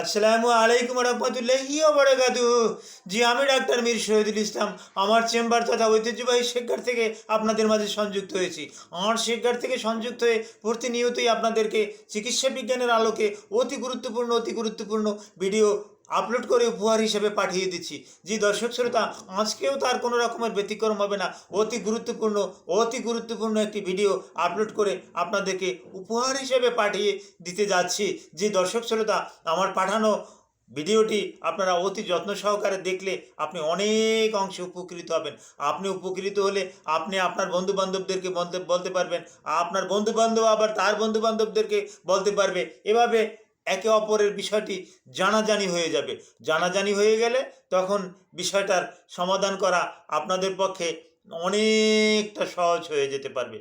আসসালামু আলাইকুম রহমতুল্লাহি বারাকাতু জি, আমি ডাক্তার মীর শহীদুল ইসলাম। আমার চেম্বার তথা ঐতিহ্যবাহী শেখার থেকে আপনাদের মাঝে সংযুক্ত হয়েছি। আমার শেখার থেকে সংযুক্ত হয়ে প্রতিনিয়তই আপনাদেরকে চিকিৎসা বিজ্ঞানের আলোকে অতি গুরুত্বপূর্ণ অতি গুরুত্বপূর্ণ ভিডিও আপলোড করে উপহার হিসেবে পাঠিয়ে দিচ্ছি। জি দর্শক শ্রোতা, আজকেও তার কোনো রকমের ব্যতিক্রম হবে না। অতি গুরুত্বপূর্ণ অতি গুরুত্বপূর্ণ একটি ভিডিও আপলোড করে আপনাদেরকে উপহার হিসেবে পাঠিয়ে দিতে যাচ্ছি। জি দর্শক শ্রোতা, আমার পাঠানো ভিডিওটি আপনারা অতি যত্ন সহকারে দেখলে আপনি অনেক অংশে উপকৃত হবেন। আপনি উপকৃত হলে আপনি আপনার বন্ধু বান্ধবদেরকে বলতে বলতে পারবেন। আপনার বন্ধু বান্ধব আবার তার বন্ধু বান্ধবদেরকে বলতে পারবে। এভাবে একে অপরের বিষয়টি জানাজানি হয়ে যাবে। জানাজানি হয়ে গেলে তখন বিষয়টার সমাধান করা আপনাদের পক্ষে অনেকটা সহজ হয়ে যেতে পারবে।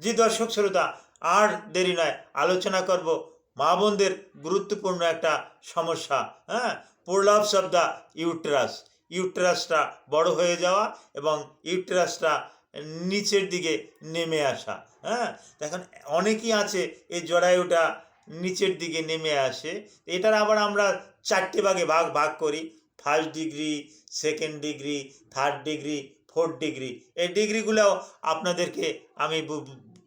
জি দর্শক শ্রোতা, আর দেরি নয়, আলোচনা করব মা বোনদের গুরুত্বপূর্ণ একটা সমস্যা হ্যাঁ? Prolapse of the uterus. ইউট্রাসটা বড় হয়ে যাওয়া এবং ইউট্রাসটা নিচের দিকে নেমে আসা হ্যাঁ? দেখুন, অনেকেই আছে এই জরায়ুটা নিচের দিকে নেমে আসে। এটার আবার আমরা চারটে ভাগে ভাগ ভাগ করি। First degree second degree third degree fourth degree এই ডিগ্রিগুলোও আপনাদেরকে আমি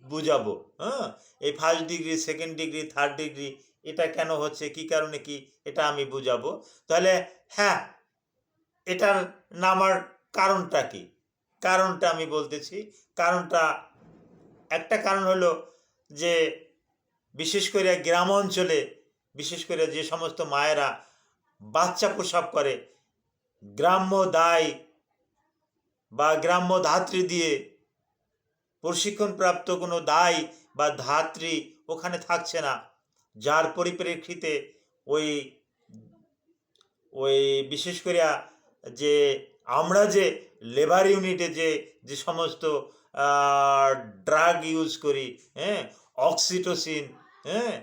বুঝাবো। হ্যাঁ? এই first degree second degree third degree এটা কেন হচ্ছে, কি কারণে কি, এটা আমি বুঝাবো। তাহলে হ্যাঁ এটার নামার কারণটা কি? কারণটা আমি বলতেছি। কারণটা, একটা কারণ হলো যে বিশেষ করে গ্রাম অঞ্চলে বিশেষ করে যে সমস্ত মায়েরা বাচ্চা প্রসব করে, গ্রাম্য দায় বা গ্রাম্য ধাত্রী দিয়ে প্রশিক্ষণপ্রাপ্ত কোনো দায় বা ধাত্রী ওখানে থাকছে না। যার পরিপ্রেক্ষিতে ওই ওই বিশেষ করে যে আমরা যে লেবার ইউনিটে যে যে সমস্ত ড্রাগ ইউজ করি হ্যাঁ অক্সিটোসিন হ্যাঁ?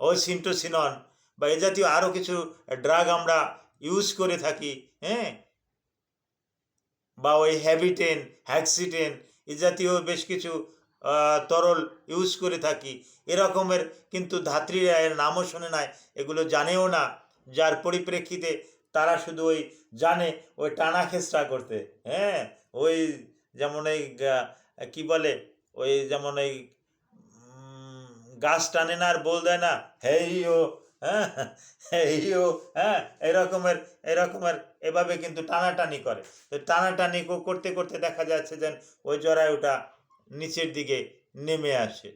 ওই সিন্টোসিনন বা এ জাতীয় আরও কিছু ড্রাগ আমরা ইউজ করে থাকি হ্যাঁ? বা ওই হ্যাবিটেন হ্যাক্সিটেন এ জাতীয় বেশ কিছু তরল ইউজ করে থাকি। এরকমের কিন্তু ধাত্রীরা এর নামও শোনে নাই, এগুলো জানেও না। যার পরিপ্রেক্ষিতে তারা শুধু ওই জানে, ওই টানা খেসরা করতে হ্যাঁ? ওই যেমন এই কি বলে? ওই যেমন এই গাছ টানে না আর বল দেয় না। হেই ও হ্যাঁ? হেই ও হ্যাঁ? এরকমের এরকমের এভাবে কিন্তু টানাটানি করে। তো টানাটানি করতে করতে দেখা যাচ্ছে যেন ওই জরায়ুটা নিচের দিকে নেমে আসে।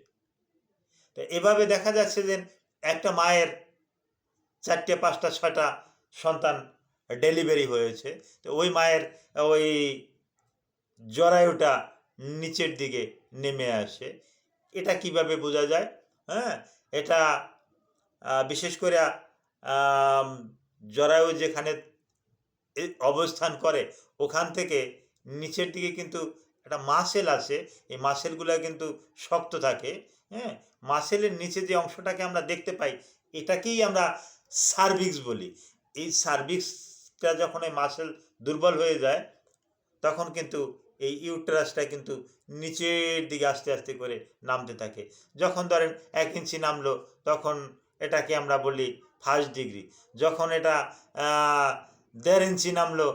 তো এভাবে দেখা যাচ্ছে যে একটা মায়ের চারটে, পাঁচটা, ছয়টা সন্তান ডেলিভারি হয়েছে। তো ওই মায়ের, ওই জরায়ুটা নিচের দিকে নেমে আসে। এটা কীভাবে বোঝা যায়? হ্যাঁ? এটা বিশেষ করে জরায়ু যেখানে অবস্থান করে, ওখান থেকে নিচের দিকে কিন্তু একটা মাসেল আছে এই মাসেলগুলো কিন্তু শক্ত থাকে হ্যাঁ? মাসেলের নিচে যে অংশটাকে আমরা দেখতে পাই, এটাকেই আমরা সার্ভিক্স বলি। এই সার্ভিক্সটা যখন এই মাসেল দুর্বল হয়ে যায়, তখন কিন্তু এই ইউটেরাসটা কিন্তু নিচের দিকে আস্তে আস্তে করে নামতে থাকে। যখন ধরেন এক ইঞ্চি নামলো, তখন এটাকে আমরা বলি ফার্স্ট ডিগ্রি যখন এটা দেড় ইঞ্চি নামলো,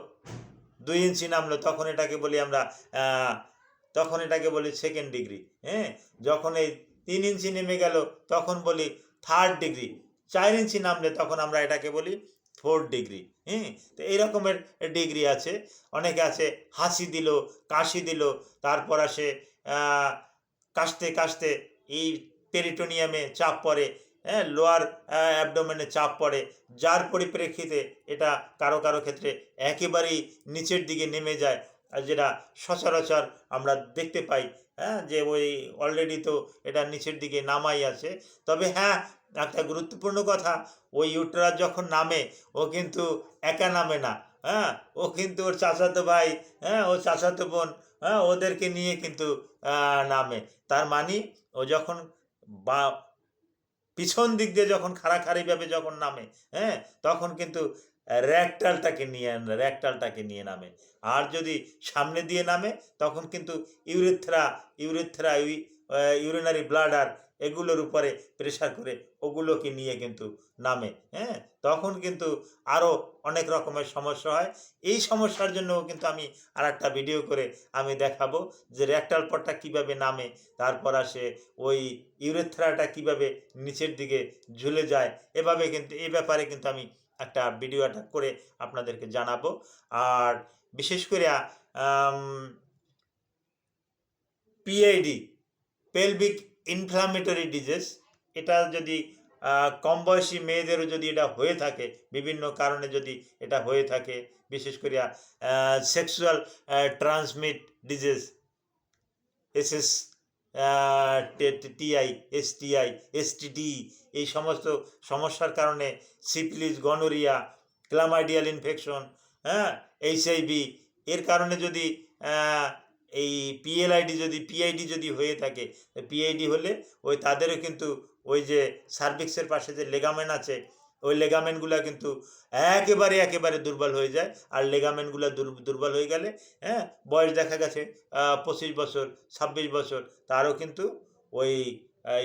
দুই ইঞ্চি নামলো, তখন এটাকে বলি আমরা তখন এটাকে বলি সেকেন্ড ডিগ্রি হ্যাঁ? যখন এই তিন ইঞ্চি নেমে গেল, তখন বলি থার্ড ডিগ্রি চার ইঞ্চি নামলে তখন আমরা এটাকে বলি ফোর্থ ডিগ্রি হ্যাঁ তো এই রকমের ডিগ্রি আছে। অনেকে আছে, হাসি দিল, কাশি দিল, তারপর আসে কাশতে কাশতে এই পেরিটোনিয়ামে চাপ পড়ে হ্যাঁ? লোয়ার অ্যাবডোমেনে চাপ পড়ে। যার পরিপ্রেক্ষিতে এটা কারও কারও ক্ষেত্রে একেবারেই নিচের দিকে নেমে যায়, আর যেটা সচরাচর আমরা দেখতে পাই হ্যাঁ? যে ওই অলরেডি তো এটা নিচের দিকে নামাই আছে। তবে হ্যাঁ একটা গুরুত্বপূর্ণ কথা, ওই ইউট্রাস যখন নামে, ও কিন্তু একা নামে না হ্যাঁ? ও কিন্তু ওর চাচাতো ভাই হ্যাঁ? ও চাচাতো বোন হ্যাঁ? ওদেরকে নিয়ে কিন্তু নামে। তার মানে ও যখন বা, পিছন দিক দিয়ে যখন খাড়াখাড়িভাবে যখন নামে হ্যাঁ? তখন কিন্তু র্যাকটালটাকে নিয়ে র্যাকটালটাকে নিয়ে নামে। আর যদি সামনে দিয়ে নামে, তখন কিন্তু ইউরেথ্রা ইউরেথ্রা ইউরিনারি ব্লাডার এগুলোর উপরে প্রেশার করে ওগুলোকে নিয়ে কিন্তু নামে হ্যাঁ? তখন কিন্তু আরও অনেক রকমের সমস্যা হয়। এই সমস্যার জন্য কিন্তু আমি আর একটা ভিডিও করে আমি দেখাবো যে র্যাকটাল পটটা কীভাবে নামে, তারপর আসে ওই ইউরেথ্রাটা কীভাবে নিচের দিকে ঝুলে যায়। এভাবে কিন্তু, এই ব্যাপারে কিন্তু আমি একটা ভিডিও একটা করে আপনাদেরকে জানাব। আর বিশেষ করে পিআইডি পেলভিক ইনফ্লামেটরি ডিজিজ এটা যদি কম বয়সী মেয়েদেরও যদি এটা হয়ে থাকে, বিভিন্ন কারণে যদি এটা হয়ে থাকে, বিশেষ করে sexual transmit disease S S TI STI STD এই সমস্ত সমস্যার কারণে সিপিলিস গনোরিয়া ক্লামাইডিয়াল ইনফেকশন হ্যাঁ এইচআইভি এর কারণে যদি এই পিএলআইডি যদি পিআইডি যদি হয়ে থাকে পিআইডি হলে ওই তাদেরও কিন্তু ওই যে সার্ভিক্সের পাশে যে লেগামেন্ট আছে, ওই লেগামেন্টগুলো কিন্তু একেবারে একেবারে দুর্বল হয়ে যায়। আর লেগামেন্টগুলো দুর্বল হয়ে গেলে হ্যাঁ বয়স দেখা গেছে পঁচিশ বছর, ছাব্বিশ বছর, তারও কিন্তু ওই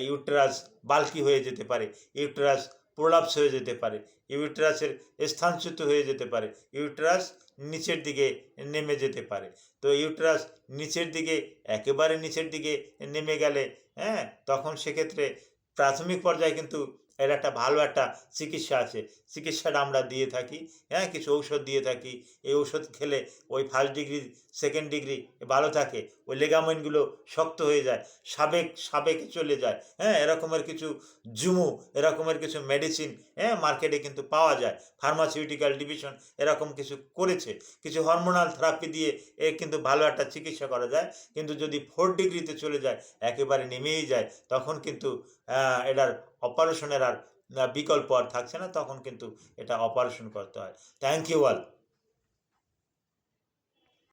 ইউট্রাস বাল্কি হয়ে যেতে পারে। ইউট্রাস প্রোলাপস হয়ে যেতে পারে। ইউট্রাসের স্থানচ্যুত হয়ে যেতে পারে। ইউট্রাস নিচের দিকে নেমে যেতে পারে। তো ইউট্রাস নিচের দিকে, একেবারে নিচের দিকে নেমে গেলে হ্যাঁ তখন সেক্ষেত্রে প্রাথমিক পর্যায়ে কিন্তু এর একটা ভালো একটা চিকিৎসা আছে। চিকিৎসাটা আমরা দিয়ে থাকি হ্যাঁ কিছু ঔষধ দিয়ে থাকি। এই ঔষধ খেলে ওই ফার্স্ট ডিগ্রি সেকেন্ড ডিগ্রি ভালো থাকে, ওই লেগামেন্টগুলো শক্ত হয়ে যায়, সাবেক, সাবেকে চলে যায় হ্যাঁ এরকমের কিছু জুমু, এরকমের কিছু মেডিসিন হ্যাঁ মার্কেটে কিন্তু পাওয়া যায়। ফার্মাসিউটিক্যাল ডিভিশন এরকম কিছু করেছে। কিছু হরমোনাল থেরাপি দিয়ে এ কিন্তু ভালো একটা চিকিৎসা করা যায়। কিন্তু যদি ফোর ডিগ্রিতে চলে যায়, একেবারে নেমেই যায়, তখন কিন্তু এটার অপারেশনের আর বিকল্প আর থাকছে না, তখন কিন্তু এটা অপারেশন করতে হয়। Thank you all